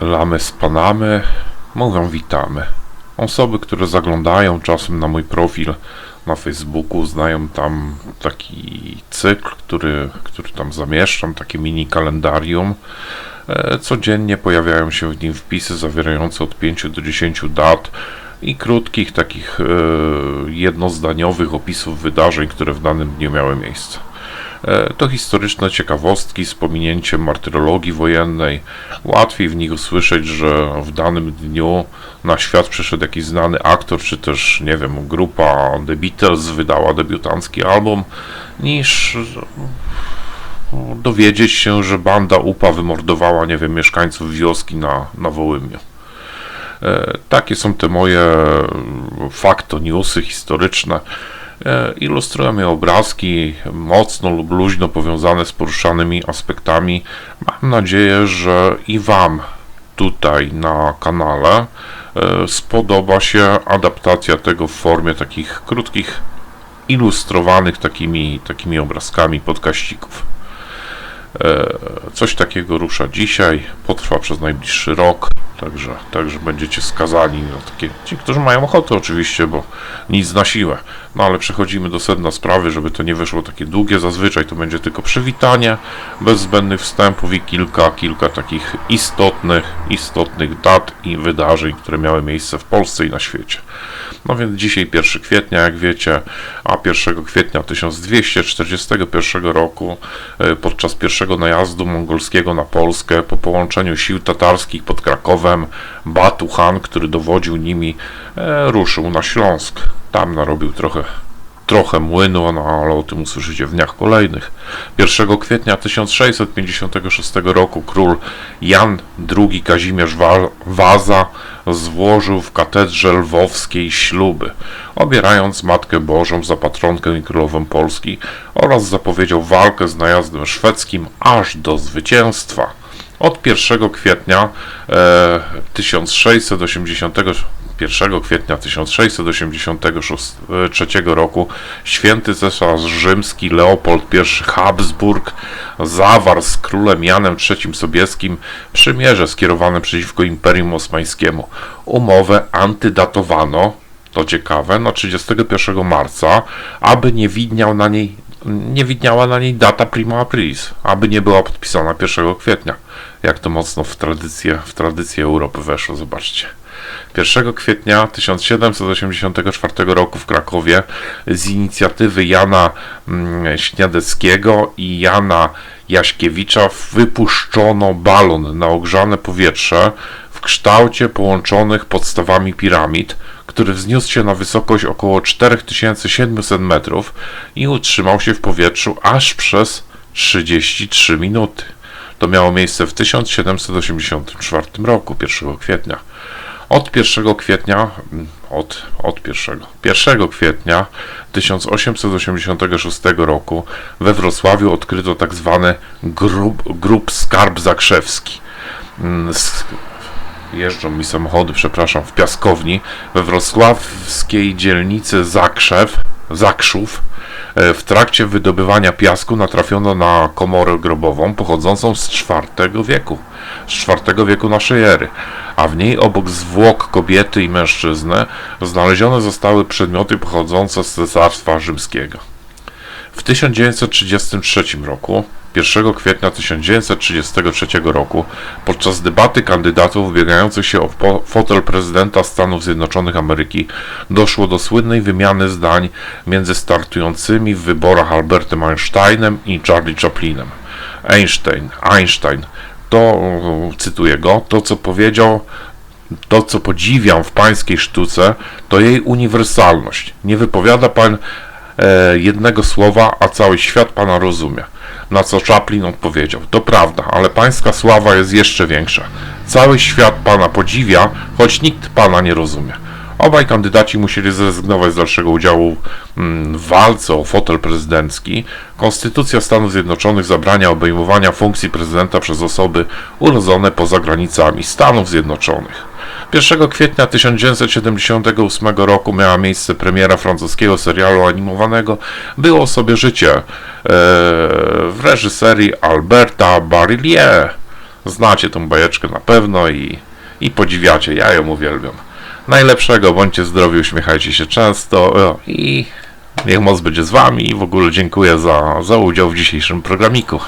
Lamy z Panamy mówią witamy. Osoby, które zaglądają czasem na mój profil na Facebooku, znają tam taki cykl, który, który tam zamieszczam, takie mini kalendarium. E, Codziennie pojawiają się w nim wpisy zawierające od 5 do 10 dat i krótkich, takich e, jednozdaniowych opisów wydarzeń, które w danym dniu miały miejsce. E, To historyczne ciekawostki z pominięciem martyrologii wojennej. Łatwiej w nich usłyszeć, że w danym dniu na świat przyszedł jakiś znany aktor, czy też, nie wiem, grupa The Beatles wydała debiutancki album, niż no, dowiedzieć się, że banda UPA wymordowała, nie wiem, mieszkańców wioski na, na Wołymiu. E, Takie są te moje fakto newsy historyczne. E, Ilustrują je obrazki mocno lub luźno powiązane z poruszanymi aspektami. Mam nadzieję, że i Wam tutaj na kanale e, spodoba się adaptacja tego w formie takich krótkich, ilustrowanych takimi, takimi obrazkami podkaścików. E, Coś takiego rusza dzisiaj, potrwa przez najbliższy rok, także, także będziecie skazani na takie, ci, którzy mają ochotę oczywiście, bo nic na siłę. No ale przechodzimy do sedna sprawy, żeby to nie wyszło takie długie, zazwyczaj to będzie tylko przywitanie, bez zbędnych wstępów i kilka, kilka takich istotnych, istotnych dat i wydarzeń, które miały miejsce w Polsce i na świecie. No więc dzisiaj 1 kwietnia, jak wiecie, a 1 kwietnia 1241 roku e, podczas pierwszego najazdu mongolskiego na Polskę po połączeniu sił tatarskich pod Krakowem Batu Han, który dowodził nimi, e, ruszył na Śląsk. Tam narobił trochę trochę młynu, no ale o tym usłyszycie w dniach kolejnych. 1 kwietnia 1656 roku król Jan II Kazimierz Wa- Waza złożył w katedrze lwowskiej śluby, obierając Matkę Bożą za patronkę i królową Polski oraz zapowiedział walkę z najazdem szwedzkim aż do zwycięstwa. Od 1 kwietnia e, 1680 1 kwietnia 1683 roku święty cesarz rzymski Leopold I Habsburg zawarł z królem Janem III Sobieskim przymierze skierowane przeciwko Imperium Osmańskiemu. Umowę antydatowano, to ciekawe, na 31 marca, aby nie widniał na niej nie widniała na niej data prima aprilis, aby nie była podpisana 1 kwietnia. Jak to mocno w tradycję, w tradycję Europy weszło, zobaczcie. 1 kwietnia 1784 roku w Krakowie z inicjatywy Jana mm, Śniadeckiego i Jana Jaśkiewicza wypuszczono balon na ogrzane powietrze w kształcie połączonych podstawami piramid, który wzniósł się na wysokość około 4700 metrów i utrzymał się w powietrzu aż przez 33 minuty. To miało miejsce w 1784 roku, 1 kwietnia. Od 1 kwietnia, mm, od, od 1, 1 kwietnia 1886 roku we Wrocławiu odkryto tak zwany grób, grób Skarb Zakrzewski. Mm, Jeżdżą mi samochody, przepraszam, w piaskowni we wrocławskiej dzielnicy Zakrzew, Zakrzów. E, W trakcie wydobywania piasku natrafiono na komorę grobową pochodzącą z IV wieku, z IV wieku naszej ery, a w niej obok zwłok kobiety i mężczyzny znalezione zostały przedmioty pochodzące z Cesarstwa Rzymskiego. W 1933 roku, 1 kwietnia 1933 roku, podczas debaty kandydatów ubiegających się o fotel prezydenta Stanów Zjednoczonych Ameryki, doszło do słynnej wymiany zdań między startującymi w wyborach Albertem Einsteinem i Charlie Chaplinem. Einstein, Einstein, to, cytuję go, to co powiedział, to, co podziwiam w pańskiej sztuce, to jej uniwersalność. Nie wypowiada pan e, jednego słowa, a cały świat pana rozumie. Na co Chaplin odpowiedział: To prawda, ale pańska sława jest jeszcze większa. Cały świat pana podziwia, choć nikt pana nie rozumie. Obaj kandydaci musieli zrezygnować z dalszego udziału mm, w walce o fotel prezydencki. Konstytucja Stanów Zjednoczonych zabrania obejmowania funkcji prezydenta przez osoby urodzone poza granicami Stanów Zjednoczonych. 1 kwietnia 1978 roku miała miejsce premiera francuskiego serialu animowanego Było sobie życie e, w reżyserii Alberta Barillier. Znacie tą bajeczkę na pewno i, i podziwiacie. Ja ją uwielbiam. Najlepszego, bądźcie zdrowi, uśmiechajcie się często i niech moc będzie z wami w ogóle dziękuję za, za udział w dzisiejszym programiku.